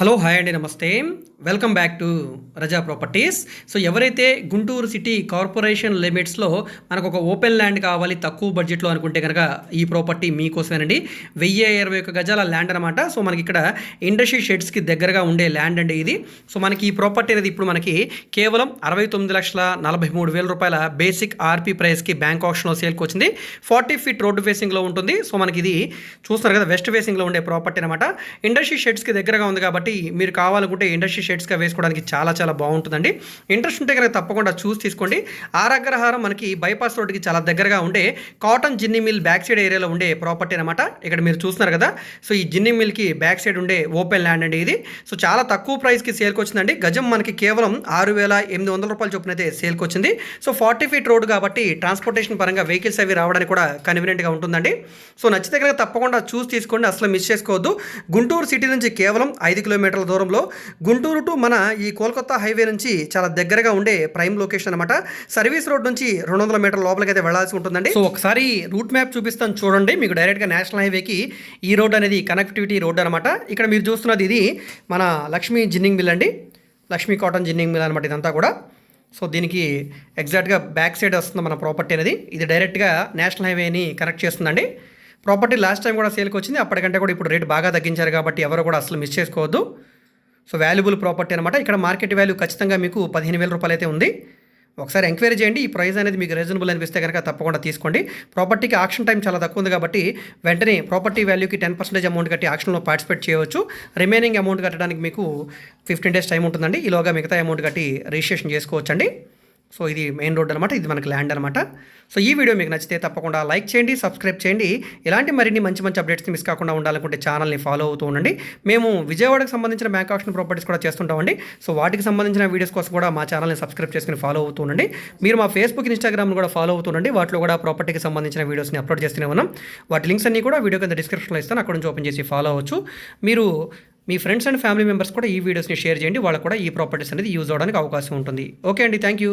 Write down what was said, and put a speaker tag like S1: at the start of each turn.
S1: Hello hi అండి నమస్తే. Welcome back to Raza properties. So ఎవరైతే గుంటూరు సిటీ కార్పొరేషన్ లిమిట్స్లో మనకు ఒక ఓపెన్ ల్యాండ్ కావాలి తక్కువ బడ్జెట్లో అనుకుంటే కనుక ఈ ప్రాపర్టీ మీకోసమేనండి. వెయ్యి ఇరవై ఒక గజాల ల్యాండ్ అనమాట సో మనకి ఇక్కడ ఇండస్ట్రీ షెడ్స్కి దగ్గరగా ఉండే ల్యాండ్ అండి ఇది. సో మనకి ఈ ప్రాపర్టీ అనేది ఇప్పుడు మనకి కేవలం అరవై తొమ్మిది లక్షల నలభై మూడు వేల రూపాయల బేసిక్ ఆర్పీ ప్రైస్కి బ్యాంక్ ఆప్షన్లో సేల్కి వచ్చింది. ఫార్టీ ఫీట్ రోడ్డు ఫేసింగ్లో ఉంటుంది. సో మనకి ఇది చూస్తున్నారు కదా వెస్ట్ ఫేసింగ్లో ఉండే ప్రాపర్టీ అనమాట ఇండస్ట్రీ షెడ్స్కి దగ్గరగా ఉంది కాబట్టి మీరు కావాలనుకుంటే ఇండస్ట్రీ షేడ్స్గా వేసుకోవడానికి చాలా చాలా బాగుంటుందండి. ఇంట్రెస్ట్ ఉంటే కనుక తప్పకుండా చూసి తీసుకోండి. ఆర్ మనకి బైపాస్ రోడ్కి చాలా దగ్గరగా ఉండే cotton ginning mill back side ఏరియాలో ఉండే ప్రాపర్టీ అనమాట ఇక్కడ మీరు చూస్తున్నారు కదా. సో ఈ జిన్ని మిల్కి బ్యాక్ సైడ్ ఉండే ఓపెన్ ల్యాండ్ అండి ఇది. సో చాలా తక్కువ ప్రైస్కి సేల్కి వచ్చిందండి. గజం మనకి కేవలం ఆరు వేల ఎనిమిది వందల రూపాయల చొప్పున అయితే సేల్కి వచ్చింది. సో ఫార్టీ ఫీట్ రోడ్ కాబట్టి ట్రాన్స్పోర్టేషన్ పరంగా వెహికల్స్ అవి రావడానికి కూడా కన్వీనియంట్గా ఉంటుందండి. సో నచ్చితే కనుక తప్పకుండా చూసి తీసుకోండి. అసలు మిస్ చేసుకోవద్దు. గుంటూరు సిటీ నుంచి కేవలం ఐదు కిలోమీటర్ల దూరంలో గుంటూరు టు మన ఈ కోల్కతా హైవే నుంచి చాలా దగ్గరగా ఉండే ప్రైమ్ లొకేషన్ అనమాట సర్వీస్ రోడ్ నుంచి రెండు వందల మీటర్ల లోపలికి అయితే వెళ్ళాల్సి ఉంటుందండి. సో ఒకసారి రూట్ మ్యాప్ చూపిస్తాను చూడండి. మీకు డైరెక్ట్గా నేషనల్ హైవేకి ఈ రోడ్ అనేది కనెక్టివిటీ రోడ్ అనమాట ఇక్కడ మీరు చూస్తున్నది ఇది మన లక్ష్మీ జిన్నింగ్ మిల్ అండి. లక్ష్మీ కాటన్ జిన్నింగ్ మిల్ అనమాట ఇదంతా కూడా. సో దీనికి ఎగ్జాక్ట్గా బ్యాక్ సైడ్ వస్తుంది మన ప్రాపర్టీ అనేది. ఇది డైరెక్ట్గా నేషనల్ హైవేని కనెక్ట్ చేస్తుందండి. ప్రాపర్టీ లాస్ట్ టైం కూడా సేల్కి వచ్చింది. అప్పటికంటే కూడా ఇప్పుడు రేట్ బాగా తగ్గించారు కాబట్టి ఎవరు కూడా అసలు మిస్ చేసుకోవద్దు. సో వాల్యుబుల్ ప్రాపర్టీ అనమాట ఇక్కడ మార్కెట్ వాల్యూ ఖచ్చితంగా మీకు పదిహేను వేల రూపాయలు అయితే ఉంది. ఒకసారి ఎంక్వైరీ చేయండి. ఈ ప్రైస్ అనేది మీకు రీజనబుల్ అనిపిస్తే కనుక తప్పకుండా తీసుకోండి. ప్రాపర్టీకి ఆక్షన్ టైం చాలా తక్కువ ఉంది కాబట్టి వెంటనే ప్రాపర్టీ వాల్యూకి టెన్ పర్సెంటేజ్ అమౌంట్ కట్టి ఆక్షన్లో పార్టిసిపేట్ చేయవచ్చు. రిమైనింగ్ అమౌంట్ కట్టడానికి మీకు ఫిఫ్టీన్ డేస్ టైం ఉంటుందండి. ఈలోగా మిగతా అమౌంట్ కట్టి రిజిస్ట్రేషన్ చేసుకోవచ్చండి. సో ఇది మెయిన్ రోడ్ అనమాట ఇది మనకి ల్యాండ్ అనమాట సో ఈ వీడియో మీకు నచ్చితే తప్పకుండా లైక్ చేయండి సబ్స్క్రైబ్ చేయండి. ఇలాంటి మరిన్ని మంచి మంచి అప్డేట్స్ మిస్ కాకుండా ఉండాలనుకుంటే ఛానల్ని ఫాలో అవుతూ ఉండండి. మేము విజయవాడకు సంబంధించిన బ్యాంక్ ఆప్షన్ ప్రాపర్టీస్ కూడా చేస్తుంటామండి. సో వాటికి సంబంధించిన వీడియోస్ కోసం కూడా మా ఛానల్ని సబ్స్క్రైబ్ చేసుకుని ఫాలో అవుతూ ఉండండి. మీరు మా ఫేస్బుక్ ఇన్స్టాగ్రామ్ కూడా ఫాలో అవుతుండండి వాటిలో కూడా ప్రాపర్టీకి సంబంధించిన వీడియోస్ని అప్లోడ్ చేస్తూనే ఉన్నాం. వాటి లింక్స్ అన్ని కూడా వీడియో కింద డిస్క్రిప్షన్లో ఇస్తాను. అక్కడ నుంచి ఓపెన్ చేసి ఫాలో అవ్వచ్చు. మీరు మీ ఫ్రెండ్స్ అండ్ ఫ్యామిలీ మెంబర్స్ కూడా ఈ వీడియోస్ని షేర్ చేయండి. వాళ్ళకు కూడా ఈ ప్రాపర్టీస్ అనేది యూజ్ అవడానికి అవకాశం ఉంటుంది. ఓకే అండి థ్యాంక్ యూ